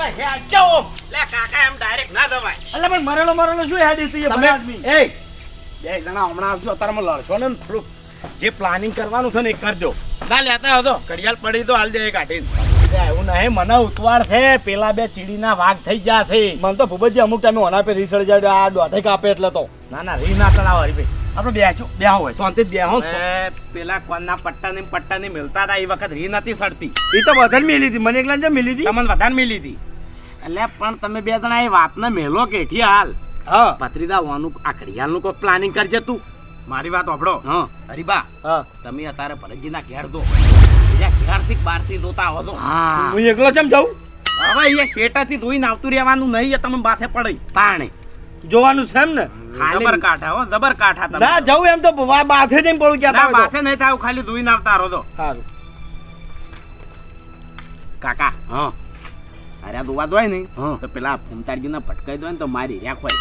હવે હેડજો લે કાકા એમ ડાયરેક્ટ ના દવાય એટલે પણ મરેલો મરેલો શું હેડી તું તમે આદમી એ બે જણા હમણાં આવજો અત્યારમાં લડશો ને થોડુંક. જે પ્લાનિંગ કરવાનું છે ને એ કરજો. ના લેતા હતો ઘડિયાળ પડી તો હાલ દે કાઢીને. એવું નહીં મને ઉતવાળ છે. પેલા બે ચીડીના વાઘ થઈ ગયા છે. મને તો ભૂપતજી અમુક ટાઈમે ઓના પે રીસળ જાય આ દોઢે કાપે એટલે તો. ના ના રી ના કરાવો હરીભાઈ આપણે બેસો બેહો હોય શાંતિ બેહો. પેલા કોનના પટ્ટા ને પટ્ટા ને મિલતા હતા એ વખત રી નથી સડતી. એ તો વધારે મિલી હતી. મને એકલા જ મિલી હતી? તમને વધારે મિલી હતી. એટલે પણ તમે બે જણા એ વાતને મેલો કેઠી હાલ. હા. પત્રીદા વાનું આ ઘડિયાળનું કોઈ પ્લાનિંગ કરજે તું. મારી વાત સાંભળો હા. હરીબા હા. તમે અત્યારે ભરતજીના ઘેર દો. બીજા ઘેરથી બહારથી જોતા હો તો. હા. હું એકલો ચમ જાઉં? હવે અહીંયા શેટાથી ધોઈને આવતું રહેવાનું નહીં એ તમે માથે પડી. તાણે. જોવાનું છે એમ ને? જબર કાંઠા હો જબર કાંઠા તમે. ના જાઉં એમ તો માથે બાથે જઈને પડું ના ક્યાં માથે નહીં થાય ખાલી ધોઈને આવતા રહો તો. સારું કાકા. હા. અરે દોવા દોય નહીં હા. તો પેલા ફૂમતાડજીને ભટકાઈ દો ને તો મારી રહ્યા હોય.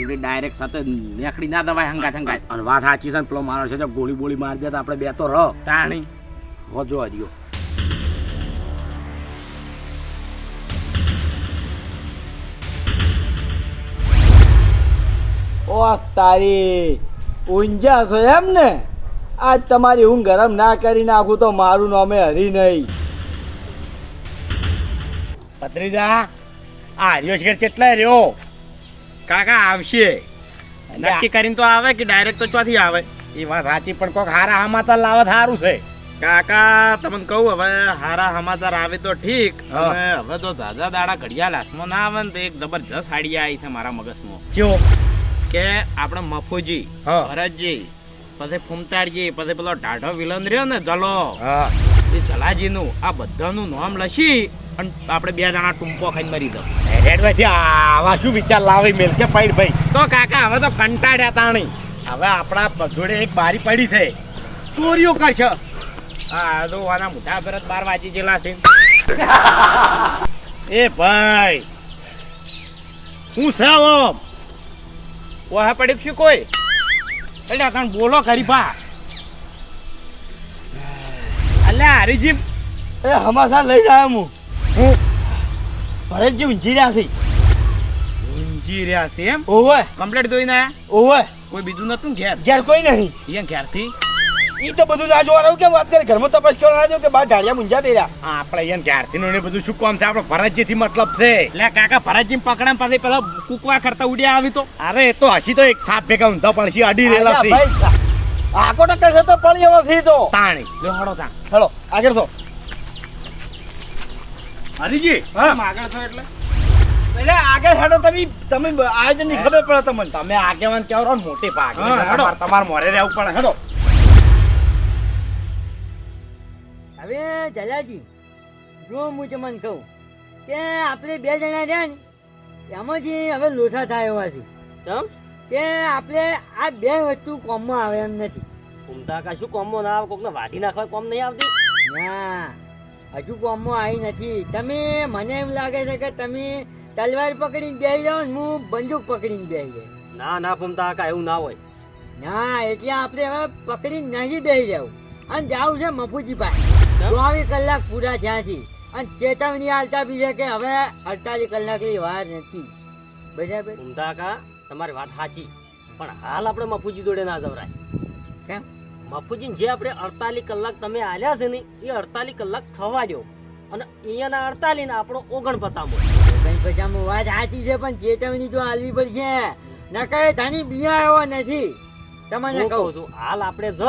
એટલે ડાયરેક્ટ સાથે નેકડી ના દવાય હંગાત હંગાત. અને વાત સાચી છે ને પેલો માણસ છે ગોળી બોળી મારી દે તો આપણે બે તો રહો તાણી. હોજો હરિયો ઓ તારી ઊંઝા છો એમ ને? આજ તમારી ઊંઘ ગરમ ના કરી નાખું તો મારું નામે હરી નહીં. ભત્રીજા આ હરિયો શેર કેટલા રહ્યો? કાકા આવશે. નક્કી કરીને તો આવે કે ડાયરેક્ટ તો ચોથી આવે? એ વાત સાચી પણ કોક હારા હમાતા લાવત સારું છે. કાકા તમને કહું હવે હારા સમાચાર આવે તો ઠીક. હવે તો દાદા દાડા ઘડિયાળ હાથમાં ના આવે ને તો એક જબરજસ્ત આઈડિયા આવી છે મારા મગજમાં કયો? કે આપણે મફુજી. ભરતજી પછી ફૂમતાડજી પછી પેલો ઢાઢો વિલન રહ્યો ને જલો. હા. એ જલાજીનું આ બધાનું નામ લસી અને આપણે બે જણા ટૂંપો ખાઈને મરી દઉં રેડવાથી આવા શું વિચાર લાવે મેલ કે પૈડ ભાઈ. તો કાકા હવે તો કંટાળ્યા તાણી હવે આપણા પગોડે એક બારી પડી છે. ચોરીઓ કરશે. હા તો આના મોટા ભરત બાર વાંચી ગયેલા છે. એ ભાઈ હું છે ઓમ? ઓહા પડ્યું શું કોઈ? એટલે તણ બોલો ખરી ભા અલ્યા હરીજી એ હમાસા લઈ જાય હું. હું? ભરતજી ઊંઝી રહ્યા છે. ઊંઘી રહ્યા છે એમ? ઓવે. કમ્પ્લેટ ધોઈને આયા? ઓવે. કોઈ બીજું નતું ઘેર? ઘેર કોઈ નહીં. અહીંયા ઘેરથી? ઈ તો બધું ના જોવાનું કે વાત કરે? ઘરમાં તપાસ કરવા ના કે બાર ઢાળિયા મુંજા દઈ રહ્યા? આપણે અહીંયા ક્યારથી નું બધું શું કામ છે? આપણે થી મતલબ છે. એટલે કાકા ફરજી પકડા પાસે પેલા કૂકવા કરતા ઉડ્યા આવી તો. અરે એ તો હસી તો એક થાપ ભેગા ઊંધા છે અડી રહેલા ભાઈ, આખો ટક્કર છે તો પડી હવે થી તો તાણી. લ્યો હળો તા. હળો આગળ તો હરીજી હા. આગળ છો એટલે. એટલે આગળ હેડો તમે તમે આયોજનની ખબર પડે તમને. તમે આગેવાન કેવો રહો મોટી પાક તમારે મોરે રહેવું પડે. હેડો. હવે જલાજી જો હું તમને કહું કે આપણે બે જણા રહ્યા ને એમાંથી હવે લોસા થાય એવા છે. ચમ? કે આપણે આ બે વસ્તુ કોમમાં આવે એમ નથી. ઘૂમતા કા શું કોમમાં ના આવે? કોકને વાઢી નાખવા કોમ નહીં આવતી? ના હજુ કોમમાં આવી નથી. તમે મને એમ લાગે છે કે તમે તલવાર પકડીને બેસી જાઓ ને હું બંદૂક પકડીને બેસી જાય ના ના ઘૂમતા કા એવું ના હોય. ના એટલે આપણે હવે પકડીને નહીં બેસી જવું અને જાવું છે મફુજી પાસે. ચોવીસ કલાક પૂરા થયા છે. અને ચેતવણી આલતા બી છે કે હવે અડતાલીસ કલાકની વાર નથી. બરાબર? ઘૂમતા કા તમારી વાત સાચી. પણ હાલ આપણે મફુજી જોડે ના જવરાય. કેમ? મફુજી જે આપણે અડતાલીસ કલાક તમે આલ્યા છે ને એ અડતાલીસ કલાક થવા દો અને અહીંયાના અડતાલીસ ને આપણો ઓગણ પચામાં. વાત સાચી છે પણ ચેતવણી જો આલવી પડશે. કઈ ધાની બિયા એવો નથી. તમને કહું છું હાલ આપણે જ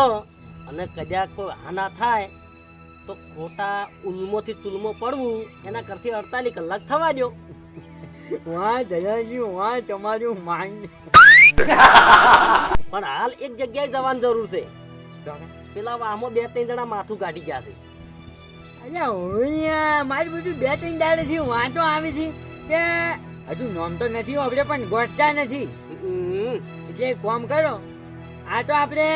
અને કદાચ કોઈ આના થાય તો ખોટા ઉલ્મોથી ચુલમો પડવું એના કરતી અડતાલીસ કલાક થવા દો વાહ દયાજી વાહ તમારું માઇન્ડ પણ હાલ એક જગ્યાએ જવાની જરૂર છે. પેલા આમાં બે ત્રણ જણા માથું કાઢી ગયા છે. અલ્યા ઓયા મારી બધું બે ત્રણ દાડે થી વાંચો આવી છે કે હજુ નોમ તો નથી આપણે પણ ગોઠતા નથી. એટલે કોમ કરો આ તો આપણે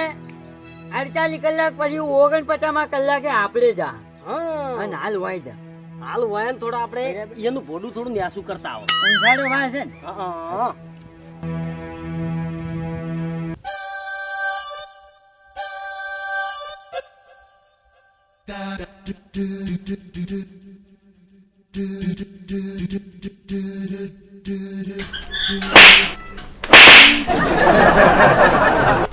અડતાલીસ કલાક પછી ઓગણપચાસમાં કલાકે આપણે જા. હા. અને હાલ વાંચા જા. હાલ વયન થોડા આપણે એનું ભોડું થોડું ન્યાસું કરતા આવો. ઊંઝાડો વાય છે ને? હા હરીફા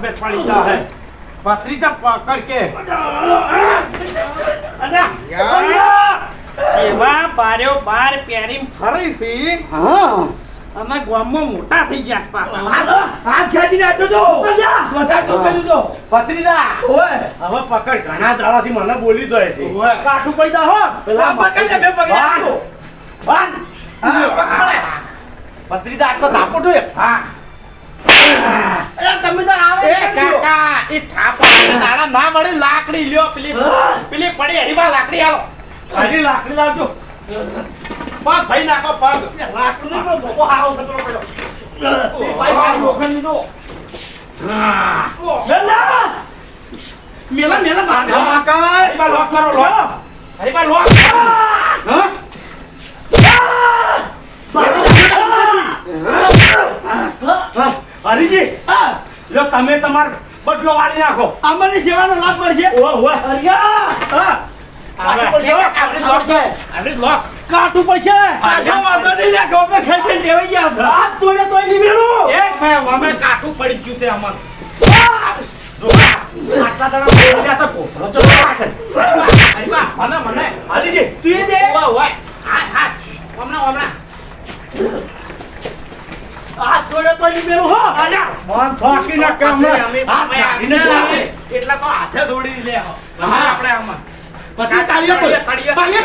ખબર પડી જાય પત્રીજા પકડ કે એવા બાર્યો બાર પહેરીને ફરી છે અમે ગામમાં મોટા થઈ ગયા છે પાછા. હાથ ખેંચીને આપજો તો. બધા તો કરી દો. ભત્રીજા ઓય. હવે પકડ. ઘણા દાડાથી મને બોલી દો છે કાઠું પડી જા હો. પેલા પકડ લે બે પકડી. આપજો બાંધ. હા, ભત્રીજા આટલો ધાપો. હા. તમે તો આવે કાકા. એ થાપા. દાડા ના મળે લાકડી લ્યો પેલી પેલી પડી હરીબા લાકડી આલો હરી લાકડી લાવજો. પગ ભાઈ નાખો પગ લાકડી નો ધોકો હારો થતો પડ્યો. ભાઈ ભાઈ લોખંડ નો મેલા! મેલા બાંધો કાકા. હરીબા લોક કરો લોક. હરીબા લોક. હરીજી લો તમે તમાર બદલો વાળી નાખો. અમને સેવાનો લાભ મળશે. ઓ હો. હરિયા હા કાઠું પડશે હો, કાઠું પડી ગયું છે અમાર આટલા દાડા બોલ્યા તો કોથળો તો અરે વાહ, મને મને. તું એ દે. હાથ હમણાં હમણાં હાથ નહીં મેલું હો આજા મન થોકી ના કે અમે હાથ કાઢીને આવે. એટલે તો હાથે દોડી લે હા. આપણે આમાં પછી તાળીઓ તોડ. તાળીઓ. તાળીઓ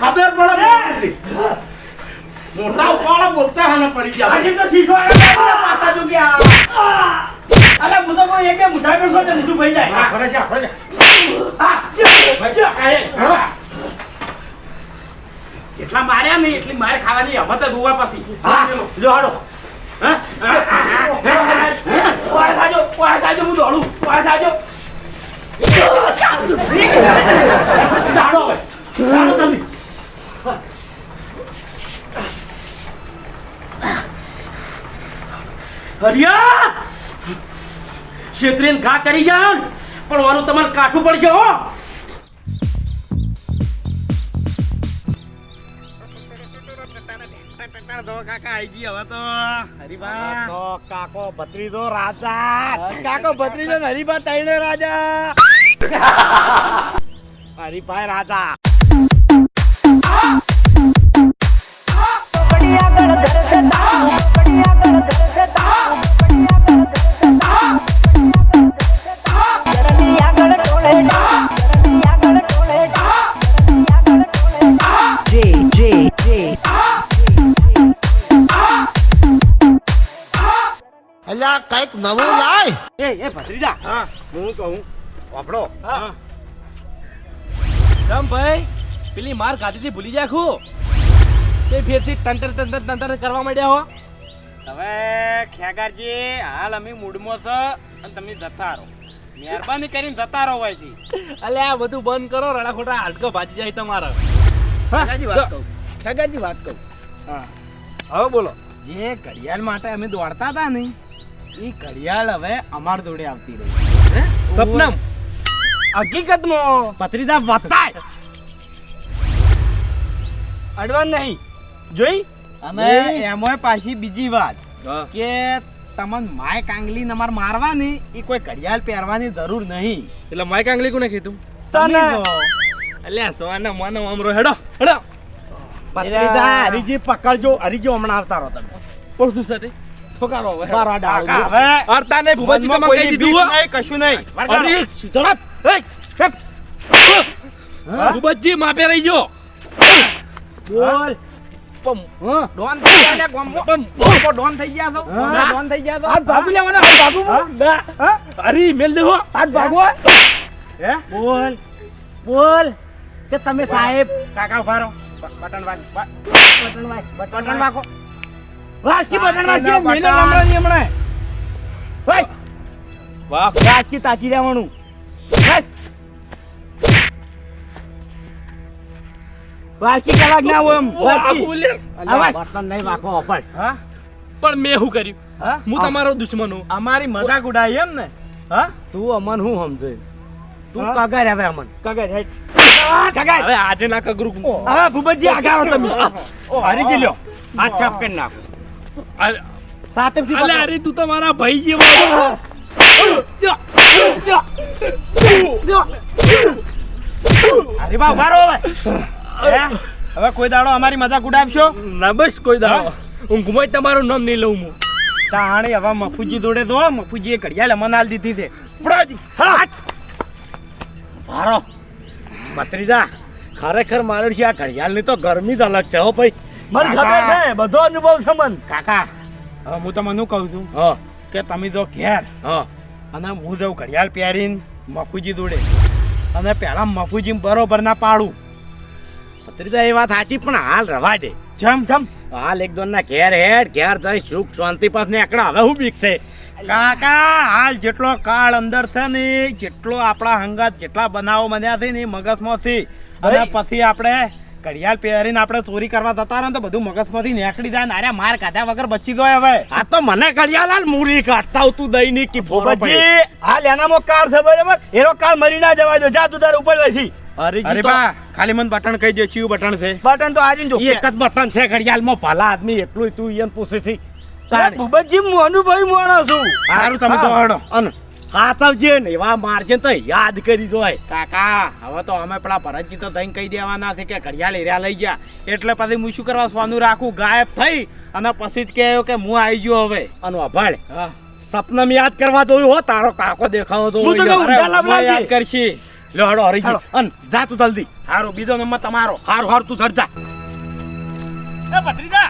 ખબર પડે મોટા ઉપાડા બોલતા હને પડી ગયા આજે તો શીશો પાતા જો ગયા અલે હું તો કોઈ એક મુઠાઈ મુઠા બેસો તો મોઢું ભઈ જાય હા, ખરે જા, ખરે જા. હા ભાઈ જા, હા. જેટલા માર્યા નહીં એટલી માર ખાવાની હમત જ હોવા પછી હા, લ્યો હાલો. હા? ઓય થાજો ઓય થાજો હું દોડું. ઓય થાજો. દાડો હવે. દાડો જલ્દી. હરિયા! ક્ષેત્રીને ઘા કરી જાવ પણ વાનું તમારે કાઠું પડશે હો. હવે તો કાકો ભત્રીજો રાજા. કાકો ભત્રીજો ને હરિભા તૈણે રાજા. હરીભાઈ રાજા. કંઈક નવું લાય. એ એ ભત્રીજા હા હું કહું? વાપડો હા. તમ ભાઈ પેલી માર ખાધીથી ભૂલી જાય ખું? તે ફેરથી તંતર તંતર તંતર કરવા માંડ્યા હો. હવે ખેગારજી હાલ અમે મૂડમાં છો અને તમે જતા રહો. મહેરબાની કરીને જતા રહો હોયથી અલે આ બધું બંધ કરો રડા ખોટા હાડકો ભાજી જાય તમારો. ખેગારજી વાત કહું. ખેગાજી વાત કહું. હા. હવે બોલો જે ઘડિયાળ માટે અમે દોડતા હતા ને એ ઘડિયાળ હવે અમાર જોડે આવતી રહી. સપનમ હકીકતમાં પત્રીદા વતાય. અડવાન નહીં. જોઈ? અને એમાં પાછી બીજી વાત. કે તમને માય કાંગલી નમાર મારવાની એ કોઈ ઘડિયાળ પહેરવાની જરૂર નહીં. એટલે માય કાંગલી કોને કીધું? તને અલ્યા સોના મને અમરો હેડો હેડો. પત્રીદા હરીજી પકડજો હરીજી હમણાં આવતા રહો તમે. પણ શું સાથે. ઠોકારો હવે. મારા ડાળું. હવે. અર્તા ને ભૂપતજી તમે કહી દીધું નહીં, કશું નહીં. અરે, વરગાડો. ભૂપતજી માપે રહી ગયો. બોલ. પમ. ડોન થઈ ગયા ગામમાં. ગામમાં ડોન થઈ ગયા છો? ડોન થઈ ગયા છો? હાથ ભાગી લેવાનો હાથ ભાગું અરે મેલ દેવો હાથ ભાગવો હે? બોલ. બોલ. કે તમે સાહેબ કાકા ઉભારો બટન વાગ બટન વાગ બટન વાગો વાસી બટન વાસી બટન. મેલે હમણાં ની હમણે. બસ. વાહ. વાસકી તાચી રહેવાનું. બસ. વાસકી કલાક ના હોય એમ. વાસકી અલ્યા, બટન નહીં વાખો અપડ હા? પણ મેં શું કર્યું? હા? હું તમારો દુશ્મન હું. અમારી મજાક ઉડાઈ એમ ને? હા? તું અમન હું સમજે તું હા? કગર હવે અમન. કગર હેડ કગર. હવે આજે ના કગરું. હવે ભૂપતજી આગારો તમે. ઓ હરીજી લ્યો. હાથ છાપ કરી નાખો. સાતમથી અલે અરે તું તો મારા ભાઈ જેવો અરે બા મારો હવે. કોઈ દાડો અમારી મજાક ઉડાવશો? ના બસ કોઈ દાડો. હું? ઘુમાય તમારું નામ નહીં લઉં હું. તાણી હવે મફુજી દોડે તો મફુજી એ ઘડિયાળ આલ દીધી છે. ભારો બત્રીજા ખરેખર મારે છે આ ઘડિયાળની તો ગરમી જ અલગ છે હો ભાઈ. મને ખબર છે બધો અનુભવ છે મન. કાકા હવે હું તમને કહું છું? કે તમે જો ઘેર અને હું જઉં ઘડિયાળ પહેરીને મફુજી દોડે અને પહેલા મફુજી બરોબર ના પાડું ભત્રીજા એ વાત સાચી પણ હાલ રવા દે. જમ જમ. હાલ એક દોન ના ઘેર હેડ ઘેર જઈ સુખ શાંતિ પાસ એકડા હવે હું બીકશે? કાકા હાલ જેટલો કાળ અંદર છે ને જેટલો આપણા હંગાત જેટલા બનાવો બન્યા છે ને મગજમાંથી. અને પછી આપણે ઘડિયાળ પહેરીને આપણે ચોરી કરવા જતા રહે તો બધું મગજમાંથી નીકળી જાય નાર્યા માર કાઢ્યા વગર બચી દો હવે. આ તો મને ઘડિયાળ હાલ મૂરી કાઢતા આવતું દઈ ની કી ભૂપતજી. હાલ એનામાં કાર છે બરાબર? એનો કાર મરી ના જવા દો. જા તું તારે ઉપર બેસી. અરે બા ખાલી મને બટન કહી દે ચિયું બટન છે. બટન તો આજે જો. એક જ બટન છે ઘડિયાળમાં. ભલા આદમી એટલું તું ઈયન પૂછે છે. ભૂપતજી હું અનુભવી માણસ છું. સારું તમે તો અન હાથવજે ને એવા માર્જન તો યાદ કરી જોય. કાકા હવે તો અમે પેલા ભરતજી તો દઈને કહી દેવાના છે કે ઘડિયાળ એરિયા લઈ ગયા. એટલે પછી હું શું કરવા સોનું રાખું? ગાયબ થઈ અને પછી જ કહ્યું કે હું આવી ગયો હવે. અને અભાળ સપનમ યાદ કરવા જોયું હો તારો કાકો દેખાવો તો. યાદ કરશી. લો હડો ગયો. અન જા તું જલ્દી. હારો બીજો નંબર તમારો. હારું હાર તું ધરજા એ ભત્રીજા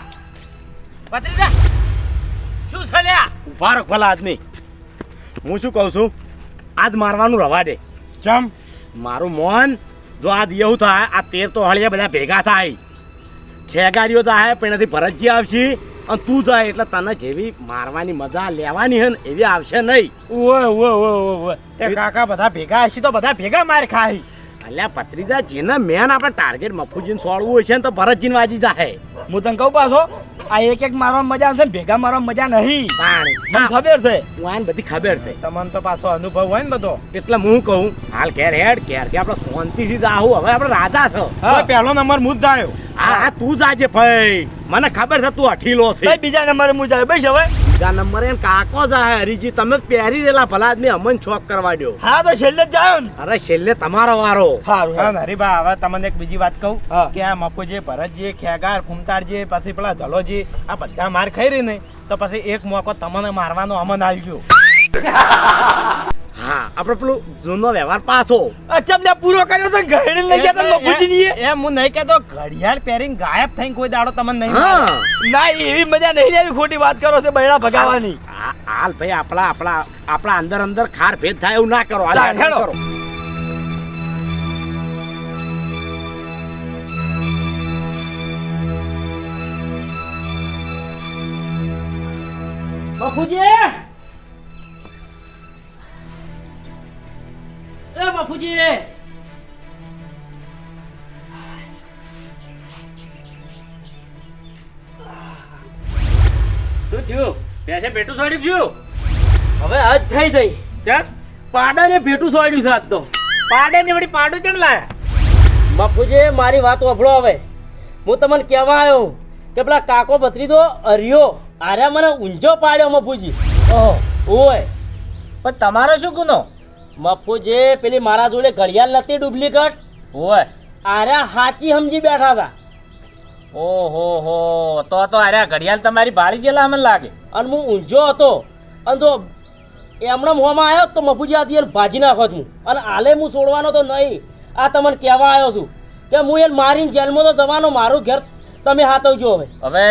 ભત્રીજા શું છે લ્યા? ઊભા ભલા આદમી. હું શું કહું છું? આજ મારવાનું રવા દે. ચમ? મારું મોન જો આજ એવું થાય આ તેર તો હળિયા બધા ભેગા થાય. ખેગારીઓ થાય પણ એનાથી ભરતજી આવશે. અને તું જાય એટલે તને જેવી મારવાની મજા લેવાની હે ને એવી આવશે નહીં. ઓય ઓય ઓય ઓય તે કાકા બધા ભેગા હશે તો બધા ભેગા માર ખાય. અલ્યા પત્રીજા જેને મેન આપણે ટાર્ગેટ મફુજીને સોળવું હશે ને તો ભરતજીને વાજી જાય હું તને કહું પાછો આ એક એક મારવા મજા આવશે ને ભેગા મારવા મજા નહીં. પાણી મને ખબર છે. વાન બધી ખબર છે. તમને તો પાછો અનુભવ હોય ને બધો. એટલે હું કહું હાલ ઘેર હેડ ઘેર કે આપણે શાંતિથી આવું. હવે આપણે રાજા છો. હા. પહેલો નંબર હું જ જાયો. હા તું તું આજે ભાઈ. મને ખબર છે તું અઠીલો છે. ભાઈ બીજા નંબર હું આવ્યો બસ હવે. બીજા નંબરે કાકો જાય હરીજી તમે પહેરી રહેલા ભલા આદમી અમન છોક કરવા દો હા તો છેલ્લે જ જાયો ને. અરે છેલ્લે તમારો વારો. સારું હા હરીબા હવે તમને એક બીજી વાત કહું. કે આ મફુજી ભરતજી ખેગાર ફૂમતારજી પછી પેલા ધલોજી આ બધા માર ખાઈ રહી ને તો પછી એક મોકો તમને મારવાનો અમન આવજો હા આપણે પેલું જૂનો વ્યવહાર પાછો. અચ્છા મેં પૂરો કર્યો તો ઘડી લઈ ગયા તા બાપુજીની નહીં એમ હું નહીં કહેતો ઘડિયાળ પહેરીને ગાયબ થઈને કોઈ દાડો તમને નહીં ના એવી મજા નહીં આવી ખોટી વાત કરો છો બૈડા ભગાવાની. હાલ ભાઈ આપણા આપણા આપણા અંદર અંદર ખાર ભેદ થાય એવું ના કરો હાલ હેડો. કરો બાપુજી! એ બાપુજી શું થયું? પેસે પેટું સોડ્યું થયું? હવે આજ થઈ જઈ ચાલ પાડાને ભેટું સોડ્યું છે આજ તો પાડે ને વળી પાડું કેમ લાયા? બાપુજી મારી વાત વાપરો હવે. હું તમને કહેવા આવ્યો કે પેલા કાકો બત્રી તો અરિયો અરે મને ઊંઝો પાડ્યો મફુજી ઓહો. ઓય. પણ તમારો શું ગુનો? મફુજી પેલી મારા જોડે ઘડિયાળ નથી ડુપ્લિકેટ? હોય આરે હાચી સમજી બેઠા હતા ઓહો હો તો તો અરે ઘડિયાળ તમારી ભાળી ગયેલા અમને લાગે. અને હું ઊંઝો હતો. અને તો એમણે મોંમાં આવ્યો તો મફુજી આ દિયર ભાજી નાખો છું. અને હાલે હું છોડવાનો તો નહીં. આ તમને કહેવા આવ્યો છું કે હું એને મારીને જેલમાં તો જવાનો મારું ઘર તમે હાથવજો હવે. હવે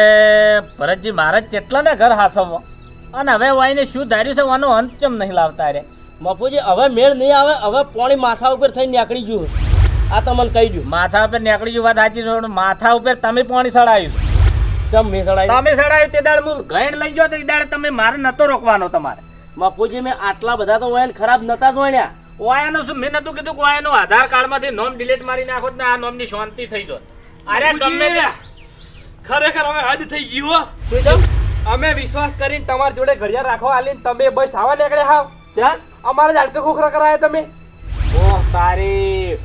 ભરતજી મારે કેટલા ને ઘર હાસવવા અને હવે વાઈને શું ધાર્યું છે વાનો અંત કેમ નહીં લાવતા રે? મફુજી હવે મેળ નહીં આવે હવે પોણી માથા ઉપર થઈ નીકળી ગયું આ તમને કહી દઉં. માથા ઉપર નીકળી ગયું વાત સાચી છે માથા ઉપર તમે પોણી સડાયું ચમ મેં સડાયું? તમે સડાયું તે દાડ હું ગેંડ લઈ ગયો તે દાડ તમે મારે નતો રોકવાનો તમારે. મફુજી મેં આટલા બધા તો વાયન ખરાબ નતા જોયા વાયાનો શું? મેં નતું કીધું કે વાયાનો આધાર કાર્ડમાંથી નોમ ડિલીટ મારી નાખો તો ને આ નોમની શાંતિ થઈ જો અરે ગમે તે. ખરેખર હવે હદ થઈ ગયું અમે વિશ્વાસ કરીને તમારી જોડે ઘડિયાળ રાખવા આલીને તમે બસ આવા નીકળ્યા હાવ. ત્યાં અમારા ઝાડકા ખોખરા કરાયા તમે. ઓહ તારી.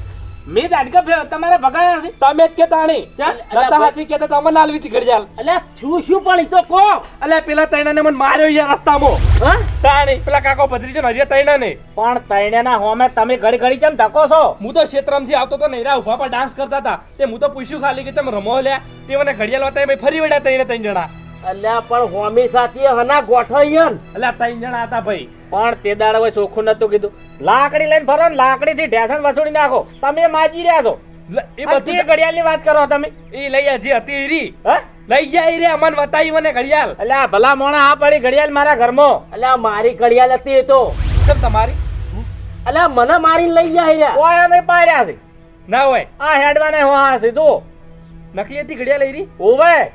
મેં ઝાડકા ફેર- તમારે ભગાયા નથી તમે જ કે તાણી ચાલ, લતા અલ્યા હાથવી કેતા તમે આલવી હતી ઘડિયાળ. અલે શું શું પણ તો કો અલ્યા પેલા તૈણાને મને માર્યો યાર રસ્તામાં. હા? તાણી પેલા કાકો ભત્રીજો ને હરિયા તૈણાને. પણ તૈણાના હોમે તમે ઘડી ઘડી કેમ ધકો છો? હું તો ક્ષેત્રમથી આવતો તો નૈરા ઊભા પર ડાન્સ કરતા હતા. તે હું તો પૂછ્યું ખાલી કે તમે રમો લ્યા? તે મને ઘડિયાળ મેં ફરી વળ્યા તૈણે ત્રણ જણા. અલ્યા પણ હોમી સાથે હના ગોઠવ્યન અલ્યા ત્રણ જણા હતા ભાઈ. પણ તે દાડે હવે ચોખ્ખું નતું કીધું. લાકડી લઈને ફરો ને લાકડી થી ઢેસણ વસૂડી નાખો. તમે માજી રહ્યા છો. એ બધી ઘડિયાળની વાત કરો તમે. એ લઈ હજી હતી રી. હે? લઈ ગયા રે અમને બતાવી મને ઘડિયાળ. અલ્યા ભલા મોણા આ પડી ઘડિયાળ મારા ઘરમાં. અલ્યા મારી ઘડિયાળ હતી એ તો. કેમ તમારી? અલ્યા મને મારી લઈ ગયા રહ્યા. ઓય નહીં પાડ્યા છે? ના હોય. આ હેડવાને હો આ સીધું. નકલી હતી ઘડિયાળ લઈ રી? ઓવે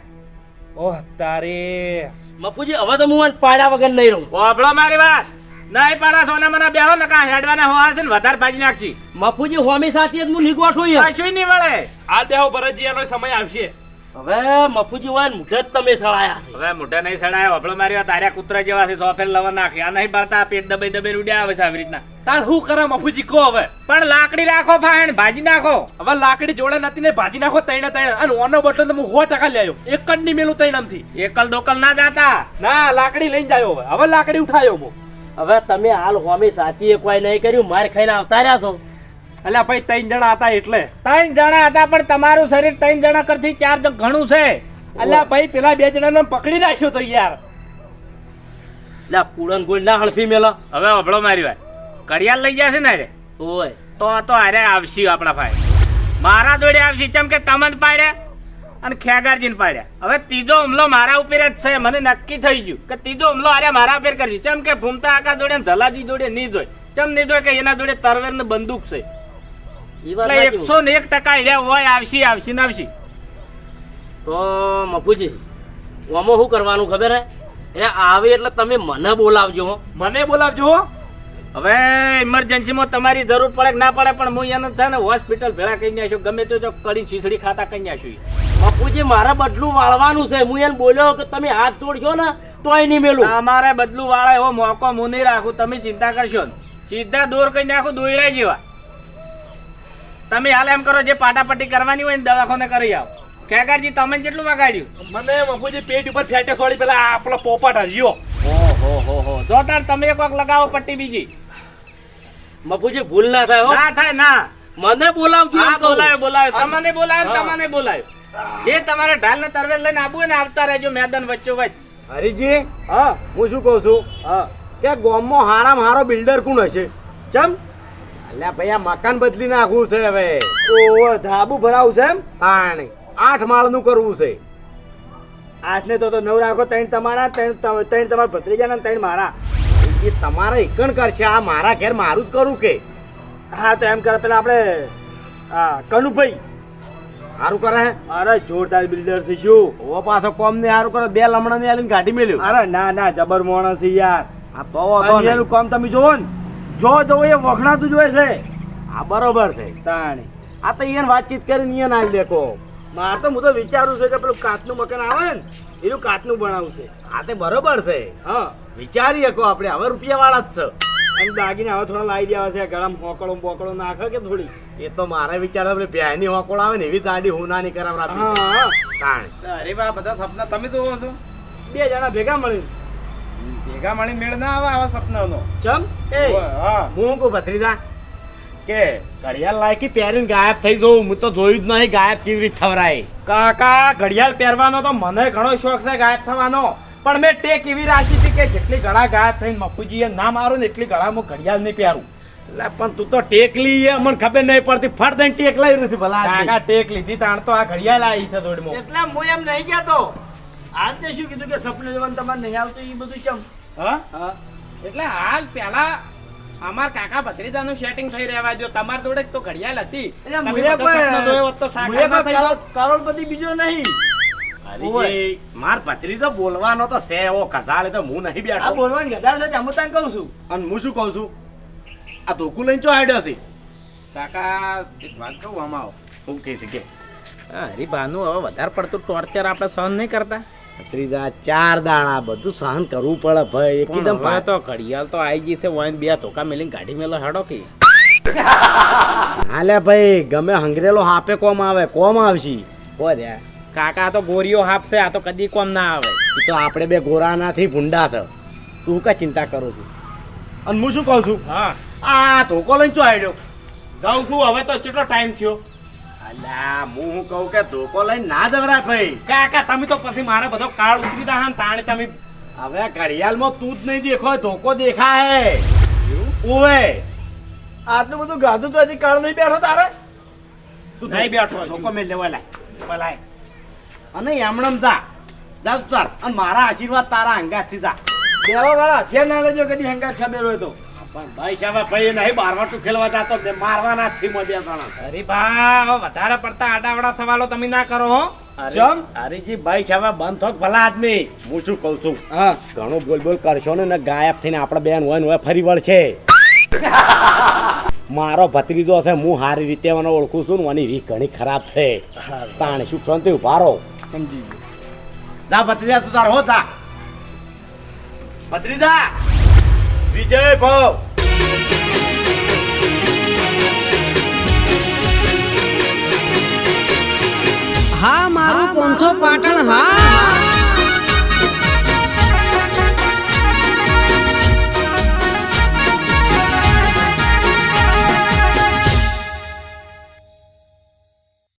ઓહ તારે. મફુજી હવે તો હું પાડા પાડ્યા વગર નહીં રહું. ઓભળો મારી વાત. નહીં પાડા સોના મને બેહો ને કા હેડવાના હો હશે છે ને વધારે ભાજી નાખશી મફુજી હોમી સાથે જ હું નહીં છું કશું નહીં મળે આ દેહો ભરતજી એનો સમય આવશે. હવે મફુજી હોય મુઢે તમે સળાયા છે. હવે મોઢે નહીં સળાયા વફળો મારી તાર્યા કૂતરા જેવા છે સોફેર લવા નાખી. આ નહીં ભરતા પેટ દબાઈ દબાઈ ઉડ્યા આવે છે આવી રીતના. તાર શું કરે મફુજી કહો હવે? પણ લાકડી રાખો ફાઈન ભાજી નાખો. હવે લાકડી જોડે નથી ને ભાજી નાખો તૈણે તૈણે. અને ઓનો બટલો તો હું સો ટકા આવ્યો. એક જ ની મેલું તૈણામથી. એકલ દોકલ ના જાતા. ના લાકડી લઈને જાયો હવે. હવે લાકડી ઉઠાયો હવે તમે હાલ હોમી એક કોઈ નહીં કર્યું માર ખાઈને આવતા રહ્યા છો. અલ્યા ભાઈ ત્રણ જણા હતા એટલે. ત્રણ જણા હતા પણ તમારું શરીર ત્રણ જણા કરતી ચાર તો ઘણું છે. અલ્યા ભાઈ પેલા બે જણાને પકડી રાખ્યો તો યાર. એટલે પૂરણ ગોળ ના હળફી મેલો. હવે અભળો મારી વાત ઘડિયાળ લઈ જશે ને રે ઓય. તો તો અરે આવશી આપણા ભાઈ. મારા જોડે આવશી ચમ કે તમન પાડ્યા અને ખેગારજીને પાડ્યા. હવે ત્રીજો હુમલો મારા ઉપર જ છે. મને નક્કી થઈ ગયું કે ત્રીજો હુમલો અરે મારા ઉપર કરશે. ચમ કે ભૂમતા આકા જોડે જલાજી જોડે નહીં જોઈ ચમ નહીં જોઈ કે એના જોડે તરવેર ને બંદૂક છે. એટલે એકસો ને એક ટકા એરિયા હોય આવશી આવશી ને આવશી. તો મફુજી ઓમાં શું કરવાનું ખબર હે? એ આવે એટલે તમે મને બોલાવજો હો. મને બોલાવજો હો. હવે ઇમરજન્સીમાં તમારી જરૂર પડે કે ના પડે પણ હું એને થાય ને હોસ્પિટલ ભેળા કરી નાખ્યો ગમે તે જો કડી છીછડી ખાતા કરી નાખ્યું બાપુજી મારે બદલું વાળવાનું છે. હું એને બોલ્યો કે તમે હાથ જોડશો ને તોય નહીં મેલું. અમારે બદલું વાળા એવો મોકો હું નહીં રાખું. તમે ચિંતા કરશો સીધા દોર કરી નાખું દોયડા જેવા. તમે હાલ એમ કરો જે પાટાપટ્ટી કરવાની હોય ને દવાખાને કરી આવો. ખેગારજી તમે કેટલું વગાડ્યું? મને મફુજી પેટ ઉપર ફેટે સોળી પેલા આપણો પોપટ હજીઓ ઓહો હો હો. જો તમે એક કોક લગાવો પટ્ટી બીજી. મફુજી ભૂલ ના થાય હો. ના થાય ના. મને બોલાવજો હા કહું. બોલાયો બોલાયો. તમને બોલાયો તમને બોલાયો. જે તમારે ઢાલ ને તરવેલ લઈને આવવું ને આવતા રહેજો મેદાન વચ્ચો વચ્ચ. હરીજી હા. હું શું કહું છું? હા. કે ગામમાં હારામાં હારો બિલ્ડર કોણ હશે? ચમ? અલ્યા ભાઈ આ મકાન બદલી નાખવું છે હવે. ઓહો ધાબુ ભરાવું છે એમ? તાણે. આઠ માળનું કરવું છે. આઠને તો તો નવ રાખો ત્રણ તમારા ત્રણ ત્રણ તમારા ભત્રીજાના ને ત્રણ મારા. એ તમારા એકણ કરશે આ મારા ઘેર મારું જ કરું કે? હા તો એમ કરે પેલા આપણે હા કનુભાઈ. સારું કરે અરે જોરદાર બિલ્ડર છે શું? ઓ પાછો કોમ ને સારું કરે? બે લમણા ને આલીને ગાડી મેલ્યું. અરે ના ના જબર મોણસ છે યાર. આ તો એનું કામ તમે જોવો ને. જો જો એ વખણાતું જોઈએ છે. હા બરોબર છે. તાણે. આ તો એને વાતચીત કરીને એને આલી દેખો. મારે તો હું તો વિચારું છે કે પેલું કાચનું મકાન આવે ને એનું કાચનું બનાવવું છે. આ તે બરોબર છે. હા. વિચારી શકો આપણે હવે રૂપિયા વાળા જ છે. અને દાગીને હવે થોડા લાવી દેવા છે ગળામાં હોકળો બોકળો નાખે કે થોડી? એ તો મારા વિચાર આપણે ભ્યાની હોકળો આવે ને એવી દાડી હું નાની કરાવ રાખી તાણે. અરે બા બધા સપના તમે જોવો છો. બે જણા ભેગા મળી ભેગા મળી મેળ ના આવે આવા સપનાનો. ચમ? એ હું. કો ભત્રીજા? કે ઘડિયાળ લાયકી પહેરીને ગાયબ થઈ જવું હું તો જોયું જ નહીં ગાયબ કેવી રીતે થવરાય કાકા ઘડિયાળ પહેરવાનો તો મને ઘણો શોખ છે ગાયબ થવાનો. પણ મેં ટેક એવી રાખી હતી કે જેટલી ગળા ગાયબ થઈને મફુજીએ ના મારું ને એટલી ગળા હું ઘડિયાળ નહીં પહેરું. એટલે પણ તું તો ટેક લઈ મને ખબર નહીં પડતી. ફટ દઈને ટેકલાઈ નથી ભલા કાકા ટેક લીધી તાણ તો આ ઘડિયાળ આવી છે થોડી એટલે હું એમ નહીં કહેતો. આજ તે શું કીધું કે સપનું જોવાનું તમારે નહીં આવતું એ બધું કેમ હા? એટલે હાલ પેલા અમાર કાકા ભત્રીજાનું સેટિંગ થઈ રહેવા દો તમાર જોડે તો ઘડિયાળ હતી. ના કરોડપતિ બીજો નહીં. માર ભત્રીજો બોલવાનો તો છે એવો કસાળ તો હું નહીં બેઠો. આ બોલવાની ગધાર છે હું તને કહું છું. અને હું શું કહું છું? આ ધોકું લઈને ચો હેડ્યો છે? કાકા એક વાત કહું આમાં. આવો. હું કહી હરી બાનું હવે વધારે પડતું ટોર્ચર આપણે સહન નહીં કરતા. ભત્રીજા ચાર દાણા બધું સહન કરવું પડે ભાઈ. એકદમ તો ઘડિયાળ તો આવી ગઈ છે વાઈન બે ધોકા મેલીને ગાડી મેલો હાડો કે. હાલે ભાઈ ગમે હંગરેલો હાપે કોમ આવે કોમ આવશે. બોલ્યા કાકા તો ગોરીઓ હાફ છે આ તો કદી કોમ ના આવે. તો આપણે બે ગોરાનાથી ભૂંડા છે. તું કા ચિંતા કરું છું? અને હું શું કહું છું? હા. આ ધોકો લઈને ચો આવ્યો જાઉં છું હવે તો કેટલો ટાઈમ થયો? અલ્યા હું કહું કે ધોકો લઈને ના જવરાય ભાઈ. કાકા તમે તો પછી મારે બધો કાળ ઉતરી દા હા ને તાણે તમે. હવે ઘડિયાળમાં તું જ નહીં દેખો ધોકો દેખાય. ઓવે આટલું બધું ગાધું તો હજી કાળ નહીં બેઠો તારે? તું નહીં બેઠો ધોકો મેં લેવા લાય ભલાય. અને એમણમ જા. જા તું ચાલ. અને મારા આશીર્વાદ તારા હંગાથી જા. દેવા વાળા છે ના લેજો કદી હંગાત ખબર હોય તો. પણ ભાઈ સાહેબ ભાઈ નહીં બારવાટું ખેલવા જાતો મારવાના અરે બા વધારે પડતા આડાવડા સવાલો તમે ના કરો હો. હરીજી ભાઈ સાહેબ બંધ થોક ભલા આદમી? હું શું કહું છું? હા. ઘણું બોલ બોલ કરશો ને ને ગાયબ થઈને આપણે બેન હોય ને હોય ફરી વળશે. મારો ભત્રીજો છે હું સારી રીતે મને ઓળખું છું ને એની રીત ઘણી ખરાબ છે. તાણે શું શાંતિ ઉભારો સમજી જા ભત્રીજા તું તાર હો જા. ભત્રીજા! વિજય ભાવ. હા મારું પંથો પાટણ હા.